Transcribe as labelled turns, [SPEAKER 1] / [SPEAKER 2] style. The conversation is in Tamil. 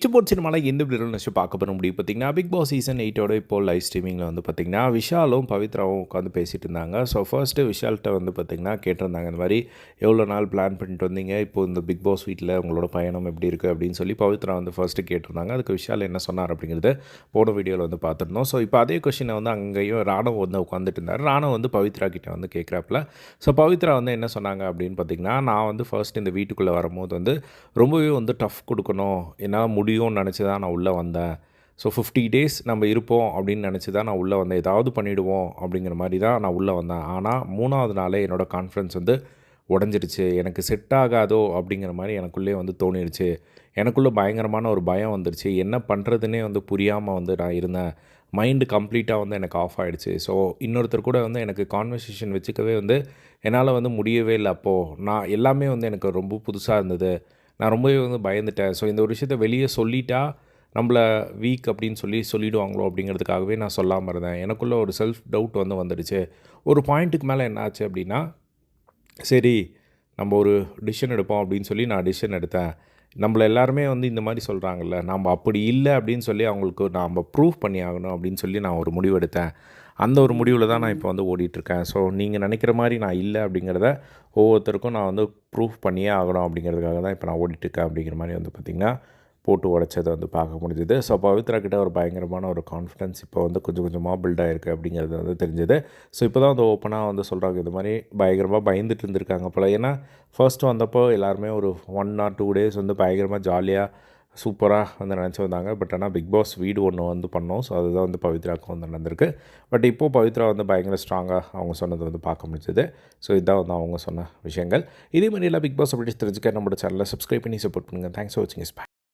[SPEAKER 1] பிச்சு போட் சினிமாவில் எந்த வீடியோவில் நினச்சி பார்க்க போகிற முடியும் பார்த்தீங்கன்னா பிக் பாஸ் சீசன் எயிட்டோட இப்போ லைவ் ஸ்ட்ரீமிங்கில் வந்து பார்த்திங்கன்னா விஷாலும் பவித்ராவும் உட்காந்து பேசிகிட்டு இருந்தாங்க. ஸோ ஃபர்ஸ்ட்டு விஷால்கிட்ட வந்து பார்த்திங்கன்னா கேட்டிருந்தாங்க இந்த மாதிரி எவ்வளோ நாள் பிளான் பண்ணிட்டு வந்தீங்க? இப்போ இந்த பிக் பாஸ் வீட்டில் உங்களோட பயணம் எப்படி இருக்குது அப்படின்னு சொல்லி பவித்ரா வந்து ஃபர்ஸ்ட்டு கேட்டிருந்தாங்க. அதுக்கு விஷால் என்ன சொன்னார் அப்படிங்கிறது போன வீடியோவில் வந்து பார்த்துருந்தோம். ஸோ இப்போ அதே கொஷினை வந்து அங்கேயும் ராணவ் வந்து உட்காந்துட்டு இருந்தார். ராணவ் வந்து பவித்ரா கிட்டே வந்து கேட்குறாப்புல. ஸோ பவித்ரா வந்து என்ன சொன்னாங்க அப்படின்னு பார்த்தீங்கன்னா நான் வந்து ஃபர்ஸ்ட் இந்த வீட்டுக்குள்ளே வரும்போது வந்து ரொம்பவே வந்து டஃப் கொடுக்கணும். என்னால் முடியும்னு நினச்சி தான் நான் உள்ளே வந்தேன். ஸோ ஃபிஃப்டி டேஸ் நம்ம இருப்போம் அப்படின்னு நினச்சி தான் நான் உள்ளே வந்தேன். ஏதாவது பண்ணிவிடுவோம் அப்படிங்கிற மாதிரி தான் நான் உள்ளே வந்தேன். ஆனால் மூணாவது நாளே என்னோடய கான்ஃபிடன்ஸ் வந்து உடஞ்சிருச்சு. எனக்கு செட் ஆகாதோ அப்படிங்கிற மாதிரி எனக்குள்ளே வந்து தோணிடுச்சு எனக்குள்ளே பயங்கரமான ஒரு பயம் வந்துருச்சு. என்ன பண்ணுறதுனே வந்து புரியாமல் வந்து நான் இருந்தேன். மைண்டு கம்ப்ளீட்டாக வந்து எனக்கு ஆஃப் ஆகிடுச்சு ஸோ இன்னொருத்தர் கூட வந்து எனக்கு கான்வர்சேஷன் வச்சுக்கவே வந்து என்னால் வந்து முடியவே இல்லை அப்போது நான் எல்லாமே வந்து எனக்கு ரொம்ப புதுசாக இருந்தது. நான் ரொம்பவே வந்து பயந்துட்டேன். ஸோ இந்த ஒரு விஷயத்த வெளியே சொல்லிட்டா நம்மளை வீக் அப்படின்னு சொல்லி சொல்லிவிடுவாங்களோ அப்படிங்கிறதுக்காகவே நான் சொல்லாமல் இருந்தேன். எனக்குள்ளே ஒரு செல்ஃப் டவுட் வந்து வந்துடுச்சு. ஒரு பாயிண்ட்டுக்கு மேலே என்ன ஆச்சு அப்படின்னா சரி நம்ம ஒரு டிசிஷன் எடுப்போம் அப்படின்னு சொல்லி நான் டிசிஷன் எடுத்தேன். நம்மள எல்லாருமே வந்து இந்த மாதிரி சொல்கிறாங்கல்ல நம்ம அப்படி இல்லை அப்படின்னு சொல்லி அவங்களுக்கு நாம் ப்ரூவ் பண்ணி ஆகணும் அப்படின்னு சொல்லி நான் ஒரு முடிவு எடுத்தேன். அந்த ஒரு முடிவில் தான் நான் இப்போ வந்து ஓடிட்டுருக்கேன். ஸோ நீங்கள் நினைக்கிற மாதிரி நான் இல்லை அப்படிங்கிறத ஒவ்வொருத்தருக்கும் நான் வந்து ப்ரூஃப் பண்ணியே ஆகணும் அப்படிங்கிறதுக்காக தான் இப்போ நான் ஓடிட்டுருக்கேன் அப்படிங்கிற மாதிரி வந்து பார்த்திங்கன்னா போட்டு உடைச்சதை வந்து பார்க்க முடிஞ்சுது. ஸோ பவித்ரா கிட்ட ஒரு பயங்கரமான ஒரு கான்ஃபிடன்ஸ் இப்போ வந்து கொஞ்சம் கொஞ்சமாக பில்ட் ஆகிருக்கு அப்படிங்கிறது வந்து தெரிஞ்சது. ஸோ இப்போ தான் வந்து ஓப்பனாக வந்து சொல்கிறாங்க இது மாதிரி பயங்கரமாக பயந்துட்டு இருந்திருக்காங்க போல். ஏன்னா ஃபர்ஸ்ட் வந்தப்போ எல்லாருமே ஒரு ஒன் ஆர் டூ டேஸ் வந்து பயங்கரமாக ஜாலியாக சூப்பராக வந்து நினச்சி வந்தாங்க. பட் ஆனால் பிக் பாஸ் வீடு ஒன்று வந்து பண்ணோம். ஸோ அதுதான் வந்து பவித்ராவுக்கு வந்து நடந்திருக்கு. பட் இப்போது பவித்ரா வந்து பயங்கர ஸ்ட்ராங்காக அவங்க சொன்னது வந்து பார்க்க முடிஞ்சது. ஸோ இதுதான் வந்து அவங்க சொன்ன விஷயங்கள். இதே மாதிரி எல்லாம் பிக் பாஸ் அப்படி தெரிஞ்சுக்க நம்மளோட சேனலை சப்ஸ்கிரைப் பண்ணி சப்போர்ட் பண்ணுங்கள் தேங்க்ஸ் ஃபார் வாட்சிங் இஸ்